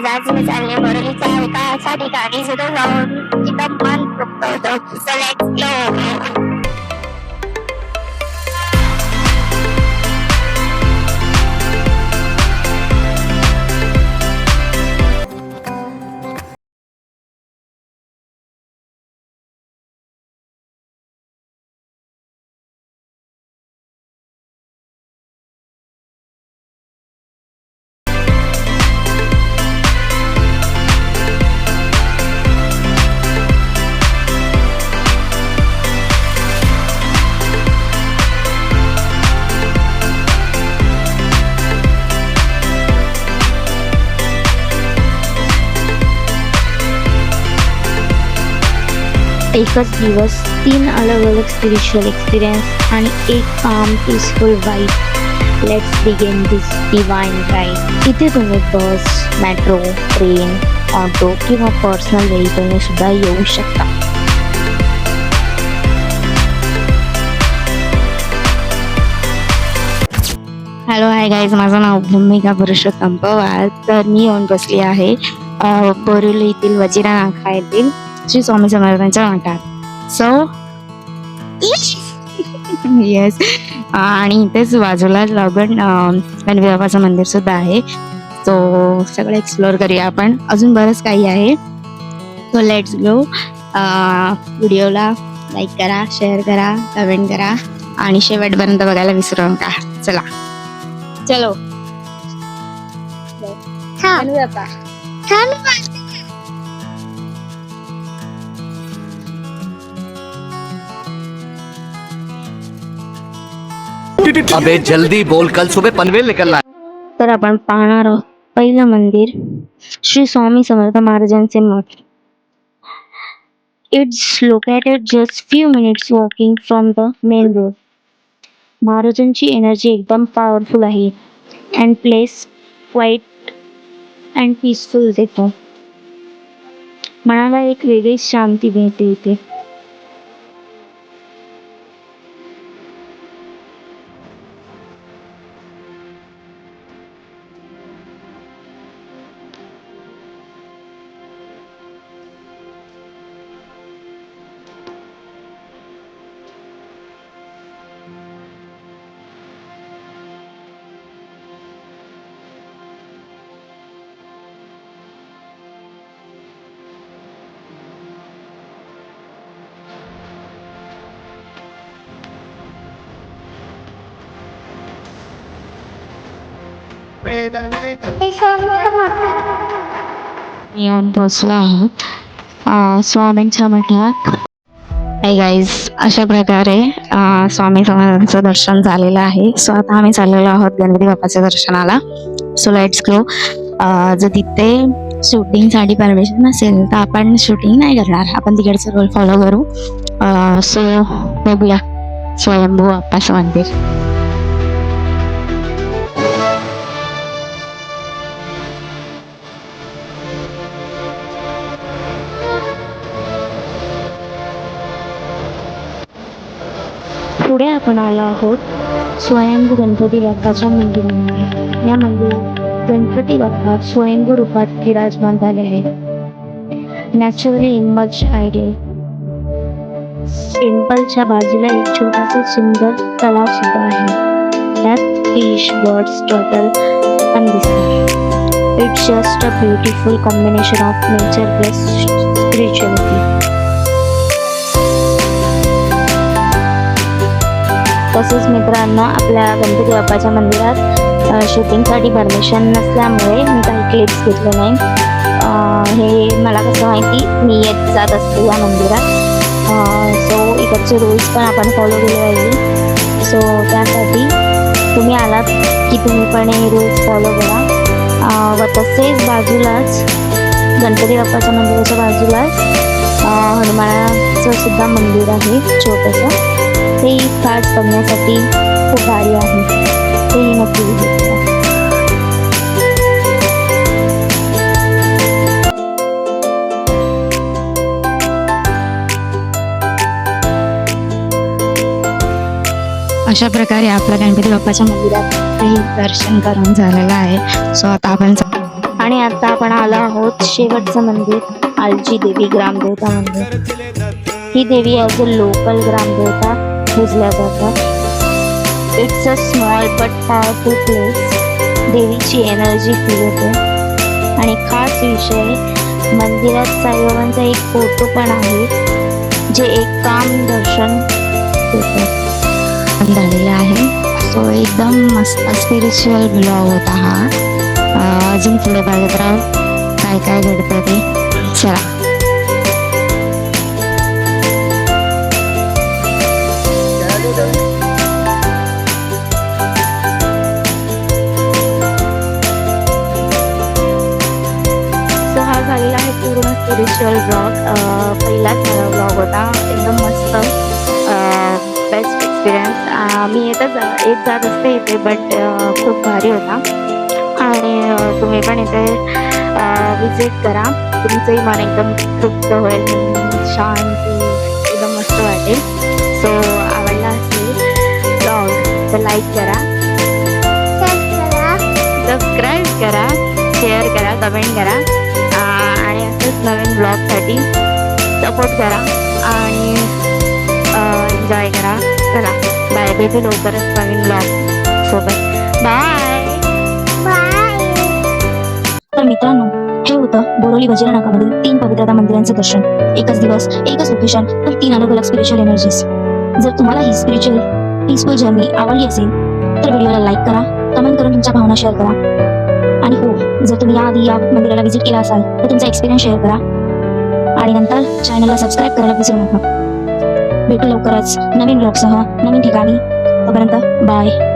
transactions and you really carry cash, I think I. Keep up one, so let's go. एकच दिवस तीन अलग अलग स्पिरिच्युअल एक्सपिरियन्स आणि एक काम peaceful vibe let's begin this divine ride इथे तुम्ही बस मेट्रो ट्रेन ऑटो किंवा पर्सनल व्हेकलने सुद्धा येऊ शकता. हॅलो हाय गाईज माझं नाव भूमिका पुरुषोत्तम पवार. तर मी येऊन बसली आहे अ, बोरिवली येथील वजिरा नाका येथील श्री स्वामी समर्थांच्या मठात सो येस आणि इथेच बाजूला लगन गणपती बाबाचं मंदिर सुद्धा आहे. सो सगळं एक्सप्लोअर करूया आपण. अजून बरंच काही आहे. सो लेट्स गो व्हिडिओला लाईक करा शेअर करा कमेंट करा आणि शेवटपर्यंत बघायला विसरू नका चला. चलो. अबे जल्दी बोल, कल सुबह पनवेल निकलना है। तर आपण पाहणार आहोत पहिलं मंदिर, श्री स्वामी समर्थ महाराजांचे मठ it's located just few minutes walking from the main road महाराजांची एनर्जी एकदम पॉवरफुल आहे. And place quiet and peaceful देतो मनाला एक वेगळी शांती मिळते इथे. येऊन पोचलो आहोत स्वामींच्या मठात. हाय गाईज अशा प्रकारे स्वामी समर्थांचं दर्शन झालेलं आहे. सो आता आम्ही चाललेलो आहोत गणपती बाप्पाच्या दर्शनाला. सो लेट्स गो जर तिथे शूटिंगसाठी परमिशन नसेल तर आपण शूटिंग नाही करणार. आपण तिकडचं रोल फॉलो करू. सो बघूया. स्वयंभू बाप्पाचं मंदिर. पुढे आपण आलो आहोत. स्वयंभू गणपती बाप्पाच्या मंदिरामध्ये. या मंदिरात गणपती बाप्पा स्वयंभू रूपात विराजमान झाले आहेत. नॅचरली इमर्ज आयडे टेम्पलच्या बाजूला एक छोटासा सुंदर तलाव सुद्धा आहे. त्यात फिश बर्ड्स टर्टल पण दिसतात. It's just a beautiful combination of nature plus spirituality तसेच मित्रांनो आपल्या गणपती बाप्पाच्या मंदिरात शूटिंगसाठी परमिशन नसल्यामुळे मी काही क्लिप्स घेतले नाही. हे मला कसं माहिती मी येत जात असते या मंदिरात. सो इकडचे रूल्स पण आपण फॉलो केले पाहिजे. सो त्यासाठी तुम्ही आलात की तुम्ही पण हे रूल्स फॉलो करा. व तसेच बाजूलाच गणपती बाप्पाच्या मंदिराच्या बाजूलाच हनुमानाचं सुद्धा मंदिर आहे छोटंसं. ते घाट बघण्यासाठी खूप भारी आहे. तेही नक्की करा. अशा प्रकारे आपल्या गणपती बाप्पाच्या मंदिरात काही दर्शन करून झालेलं आहे. सो आता आपण आणि आता आपण आलो आहोत शेवटचं मंदिर आलची देवी ग्रामदेवता मंदिर. ही देवी ॲज अ लोकल ग्रामदेवता. पूजला जातात it's a small but powerful place देवीची एनर्जी फील होते आणि खास विषय मंदिरात साईबाबांचा एक फोटो पण आहे जे एक काम दर्शन देतात झालेलं आहे. सो एकदम मस्त स्पिरिच्युअल ब्लॉग होता हा. अजून पुढे बघत राहू. काय काय घडतं ते. चला. पूर्ण स्पिरिच्युअल ब्लॉग पहिलाच माझा ब्लॉग होता. एकदम मस्त uh, बेस्ट एक्सपिरियन्स uh, मी येतच येत जात असते इथे बट uh, खूप भारी होता. आणि तुम्ही पण इथे विजिट करा. तुमचंही मन एकदम तृप्त होईल शांती एकदम मस्त वाटेल. ब्लॉगसाठी सपोर्ट करा आणि एन्जॉय करा. चला बाय भेटू लवकरच नवीन ब्लॉग सोबत. बाय तर मित्रांनो हे होतं बोरोली वजिरा नाकामधील तीन पवित्रता मंदिरांचं दर्शन. एकच दिवस एकच लोकेशन पण तीन अलग अलग स्पिरिच्युअल एनर्जीज जर तुम्हाला ही स्पिरिच्युअल पीसफुल जर्नी आवडली असेल तर व्हिडिओला लाईक करा कमेंट करून तुमच्या भावना शेअर करा. आणि हो जर तुम्ही याआधी या मंदिराला व्हिजिट केला असाल तर तुमचा एक्सपिरियन्स शेअर करा. आणि नंतर चॅनलला सबस्क्राईब करायला विसरू नका. भेटू लवकरच नवीन ब्लॉगसह नवीन ठिकाणी. तोपर्यंत बाय